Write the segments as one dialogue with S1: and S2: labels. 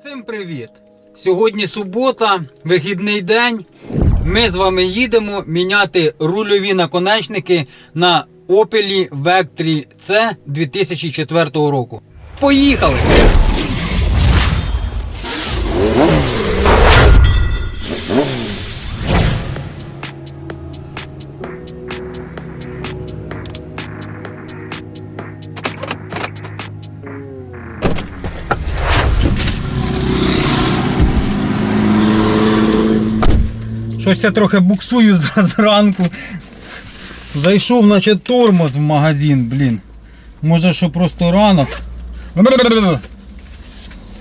S1: Всім привіт! Сьогодні субота, вихідний день. Ми з вами їдемо міняти рульові наконечники на Opel Vectri C 2004 року. Поїхали! Щось я трохи буксую зранку. Зайшов, наче тормоз в магазин, блін. Може, що просто ранок.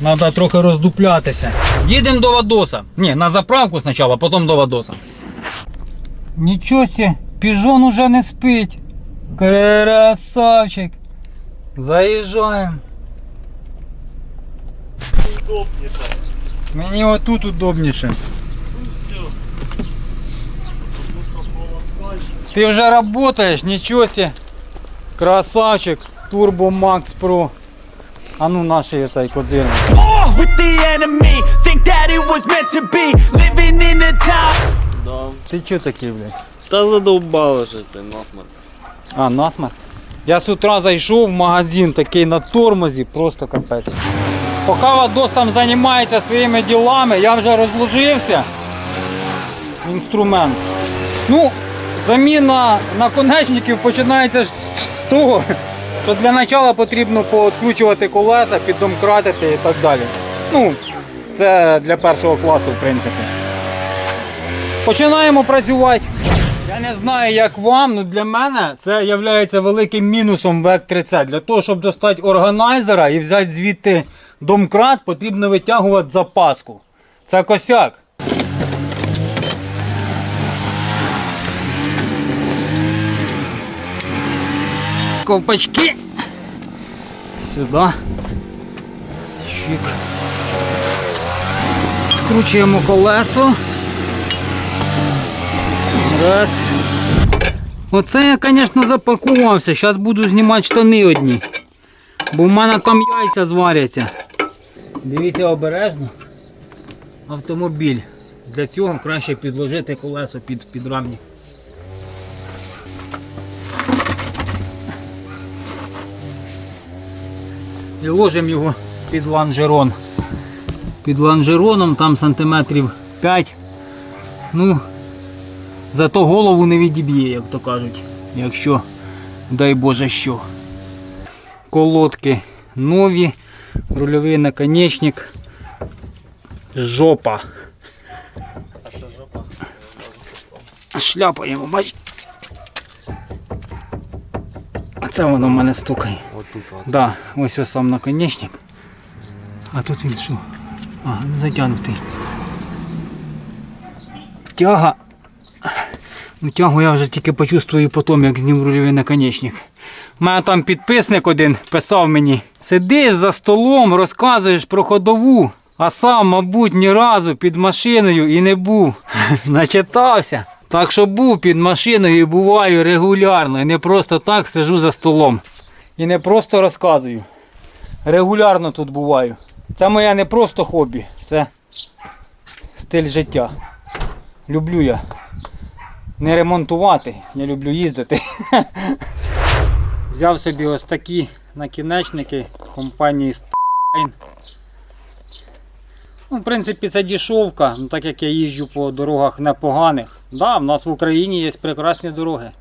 S1: Треба трохи роздуплятися. Їдемо до Вадоса. Ні, на заправку спочатку, а потім до Вадоса. Нічого сі, піжон уже не спить. Красавчик. Заїжджаємо. Мені отут удобніше.
S2: Ну все. Тому що
S1: Ты уже работаешь, ничего себе. Красавчик. Turbo Max Pro. А ну цей
S3: in a time.
S2: Да.
S1: Ти чо такий, блядь?
S2: Та задовбало щось цей насмарк.
S1: А, насмарк. Я з утра зайшов в магазин такий на тормозі, просто капець. Поки Вадос там займається своїми ділами, я вже розложився. Інструмент. Ну, заміна наконечників починається з того, що для початку потрібно пооткручувати колеса, піддомкратити і так далі. Ну, це для першого класу, в принципі. Починаємо працювати. Я не знаю, як вам, але для мене це є великим мінусом в 3C. Для того, щоб достати органайзера і взяти звідти домкрат, потрібно витягувати запаску. Це косяк. Ковпачки. Сюди. Чик. Скручуємо колесо. Раз. Оце я, звісно, запакувався. Зараз буду знімати штани одні. Бо в мене там яйця зваряться. Дивіться обережно. Автомобіль. Для цього краще підложити колесо під, під І ложимо його під ланжерон. Під ланжероном там сантиметрів 5. Ну, Зато голову не відіб'є, як то кажуть. Якщо, дай Боже що. Колодки нові, рульовий наконечник, жопа.
S2: А що жопа?
S1: Шляпа бач. А це воно в мене стукає.
S2: Отут от.
S1: Да, ось ось сам наконечник. А тут він що? А, затягнутий. Тяга. Ну, тягу я вже тільки почувствую потім, як знів рульовий наконечник. У мене там підписник один писав мені: сидиш за столом, розказуєш про ходову, а сам, мабуть, ні разу під машиною і не був. Начитався. Так що був під машиною і буваю регулярно. І не просто так сижу за столом. І не просто розказую. Регулярно тут буваю. Це моє не просто хобі, це стиль життя. Люблю я не ремонтувати, я люблю їздити. Взяв собі ось такі накінечники компанії Stein. Ну, в принципі, це дішовка, ну, так як я їжджу по дорогах непоганих. Да, в нас в Україні є прекрасні дороги,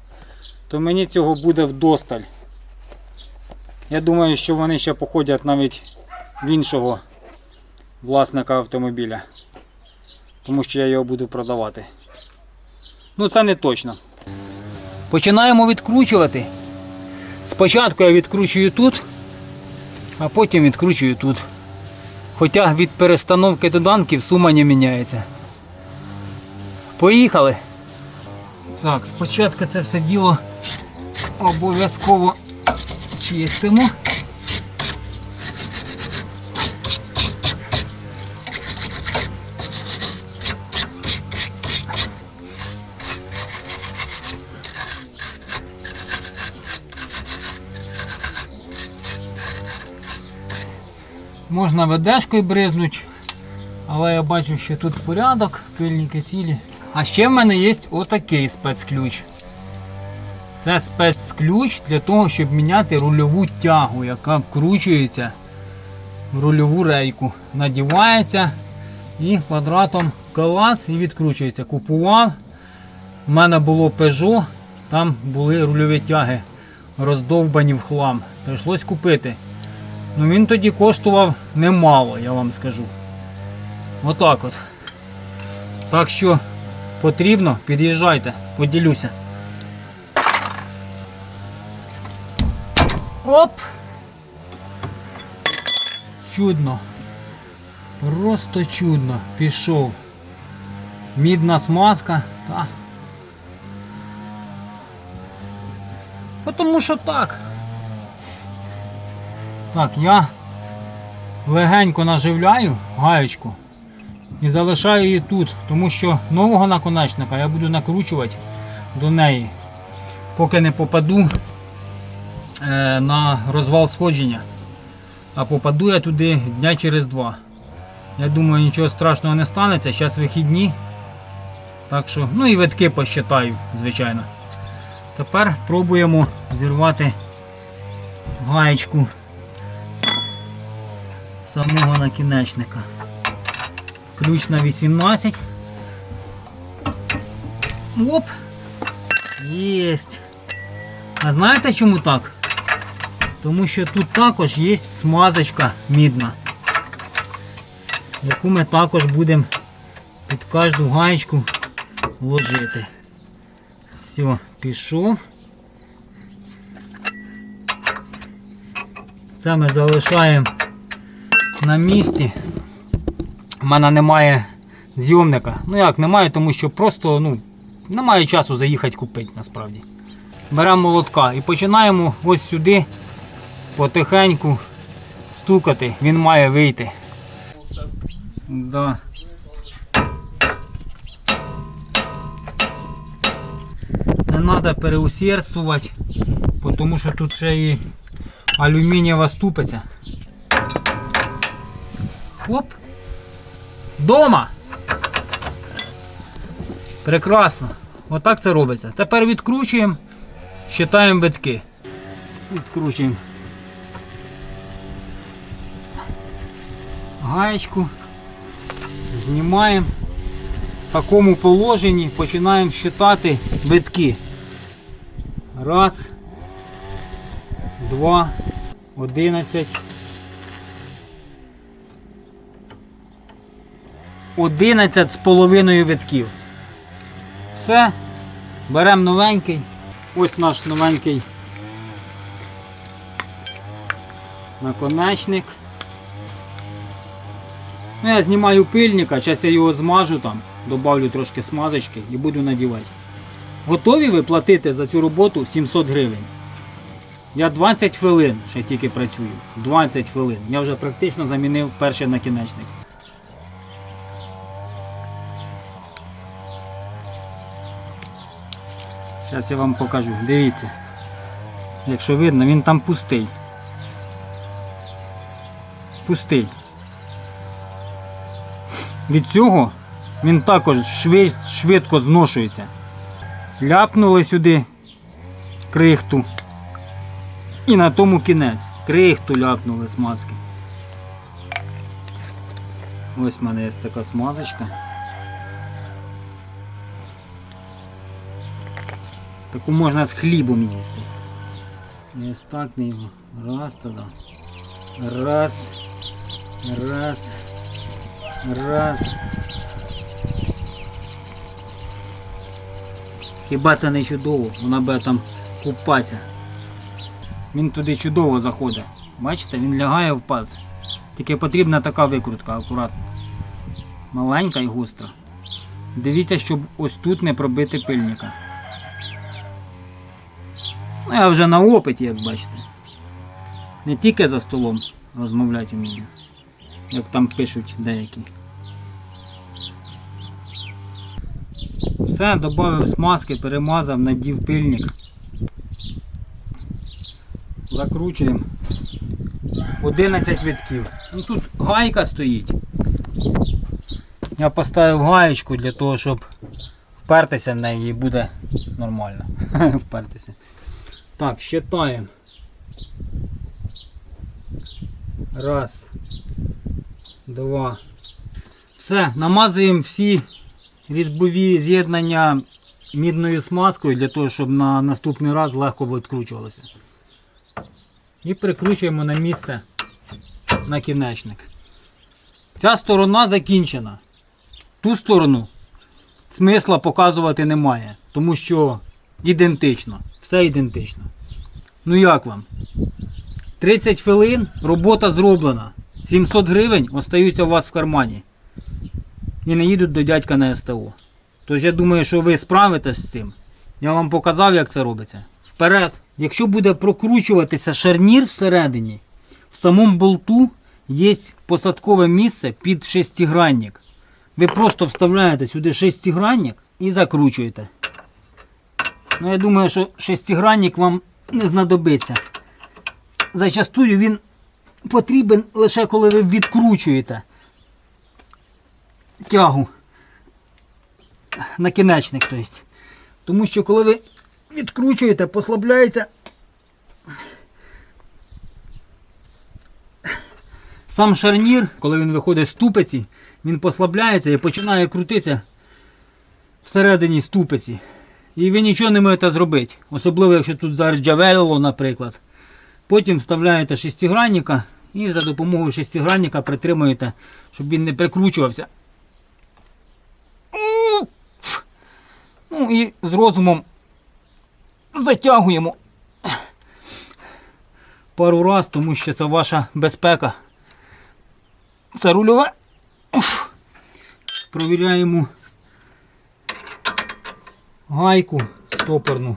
S1: то мені цього буде вдосталь. Я думаю, що вони ще походять навіть в іншого власника автомобіля. Тому що я його буду продавати. Ну це не точно. Починаємо відкручувати. Спочатку я відкручую тут, а потім відкручую тут. Хоча від перестановки доданків сума не міняється. Поїхали. Так, спочатку це все діло обов'язково чистимо. Можна ведешкою бризнути, але я бачу, що тут порядок, пильники цілі. А ще в мене є отакий спецключ. Це спецключ для того, щоб міняти рульову тягу, яка вкручується в рульову рейку. Надівається і квадратом калац і відкручується. Купував. У мене було Peugeot, там були рульові тяги роздовбані в хлам. Прийшлось купити. Ну він тоді коштував немало, я вам скажу. Отак от. Так що потрібно, під'їжджайте, поділюся. Оп! Чудно. Просто чудно. Пішов. Мідна смазка. Та. Тому що так. Так, я легенько наживляю гаєчку і залишаю її тут, тому що нового наконечника я буду накручувати до неї, поки не попаду на розвал сходження. А попаду я туди дня через два. Я думаю, нічого страшного не станеться. Зараз вихідні. Так що, ну і витки посчитаю, звичайно. Тепер пробуємо зірвати гаєчку самого накінечника. Ключ на 18. Оп! Єсть. А знаєте чому так? Тому що тут також є смазочка мідна, яку ми також будемо під кожну гаєчку ложити. Все, пішов. Це ми залишаємо на місці. У мене немає зйомника. Ну як немає, тому що просто ну, немає часу заїхати купити насправді. Беремо молотка і починаємо ось сюди потихеньку стукати. Він має вийти. Да. Не треба переусердствувати, тому що тут ще і алюмінієва ступиця. Хоп. Дома. Прекрасно. Отак це робиться. Тепер відкручуємо, щитаємо витки. Відкручуємо. Гаєчку. Знімаємо. В такому положенні починаємо щитати витки. Раз, два, одинадцять. 11 з половиною витків. Все. Беремо новенький. Ось наш новенький наконечник. Ну, я знімаю пильника, зараз я його змажу там, добавлю трошки смазочки і буду надівати. Готові ви платити за цю роботу 700 гривень? Я 20 хвилин ще тільки працюю. 20 хвилин. Я вже практично замінив перший накінечник. Зараз я вам покажу. Дивіться. Якщо видно, він там пустий. Пустий. Від цього він також швид- швидко зношується. Ляпнули сюди крихту. І на тому кінець. Крихту ляпнули смазки. Ось в мене є така смазочка. Таку можна з хлібом їсти. Ось так ми його. Раз туди. Раз. Раз. Раз. Хіба це не чудово? Вона буде там купатися. Він туди чудово заходить. Бачите, він лягає в паз. Тільки потрібна така викрутка, акуратно. Маленька і гостра. Дивіться, щоб ось тут не пробити пильника. Ну, я вже на опиті, як бачите. Не тільки за столом розмовляти вмію, як там пишуть деякі. Все, додав смазки, перемазав, надів пильник. Закручуємо. 11 витків. Ну тут гайка стоїть. Я поставив гаєчку для того, щоб впертися в неї і буде нормально. впертися. Так, щитаємо. Раз. Два. Все, намазуємо всі різьбові з'єднання мідною смазкою для того, щоб на наступний раз легко відкручувалося. І прикручуємо на місце накінечник. Ця сторона закінчена. Ту сторону смисла показувати немає, тому що ідентично. Все ідентично. Ну як вам? 30 хвилин, робота зроблена. 700 гривень остаються у вас в кармані. І не їдуть до дядька на СТО. Тож я думаю, що ви справитесь з цим. Я вам показав, як це робиться. Вперед. Якщо буде прокручуватися шарнір всередині, в самому болту є посадкове місце під шестигранник. Ви просто вставляєте сюди шестигранник і закручуєте. Ну, я думаю, що шестигранник вам не знадобиться. Зачастую він потрібен лише коли ви відкручуєте тягу. Накінечник, тобто. Тому що коли ви відкручуєте, послабляється сам шарнір, коли він виходить з ступиці, він послабляється і починає крутитися всередині ступиці. І ви нічого не можете зробити. Особливо, якщо тут зараз заржавелило, наприклад. Потім вставляєте шестигранника і за допомогою шестигранника притримуєте, щоб він не прикручувався. Ну і з розумом затягуємо пару раз, тому що це ваша безпека. Це рульове. Провіряємо гайку стопорну.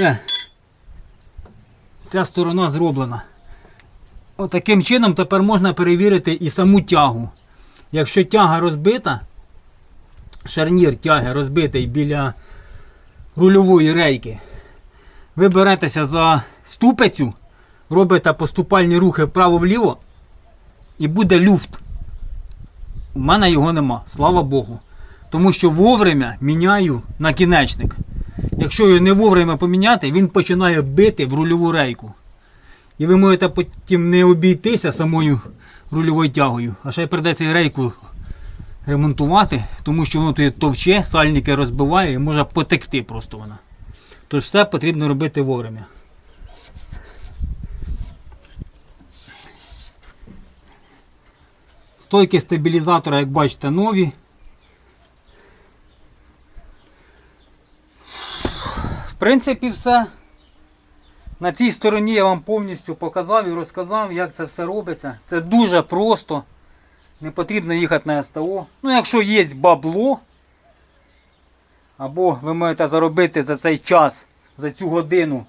S1: Все. Ця сторона зроблена. Отаким чином тепер можна перевірити і саму тягу. Якщо тяга розбита, шарнір тяги розбитий біля рульової рейки, ви беретеся за ступицю, робите поступальні рухи вправо-вліво і буде люфт. У мене його нема, слава Богу. Тому що вовремя міняю накінечник. Якщо його не вовремя поміняти, він починає бити в рульову рейку. І ви можете потім не обійтися самою рульовою тягою, а ще й придеться рейку ремонтувати, тому що воно тут товче, сальники розбиває і може потекти просто вона. Тож все потрібно робити вовремя. Стойки стабілізатора, як бачите, нові. Принципі, все. На цій стороні я вам повністю показав і розказав, як це все робиться. Це дуже просто. Не потрібно їхати на СТО. Ну, якщо є бабло, або ви можете заробити за цей час, за цю годину,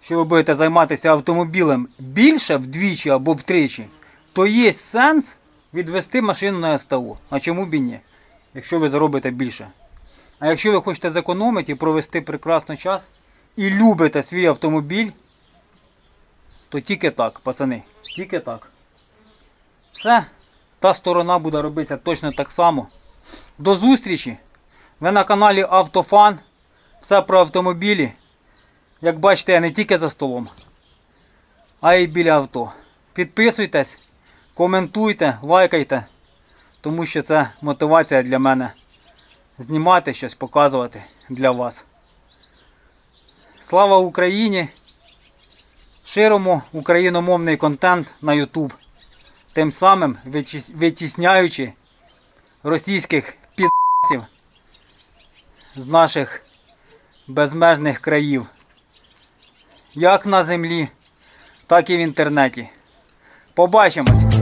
S1: що ви будете займатися автомобілем більше вдвічі або втричі, то є сенс відвести машину на СТО. А чому б і ні? Якщо ви заробите більше. А якщо ви хочете зекономити і провести прекрасно час, і любите свій автомобіль, то тільки так, пацани, тільки так. Все, та сторона буде робитися точно так само. До зустрічі! Ви на каналі Автофан. Все про автомобілі. Як бачите, я не тільки за столом, а й біля авто. Підписуйтесь, коментуйте, лайкайте, тому що це мотивація для мене знімати щось, показувати для вас. Слава Україні! Ширимо україномовний контент на YouTube, тим самим витісняючи російських підсів з наших безмежних країв. Як на землі, так і в інтернеті. Побачимось!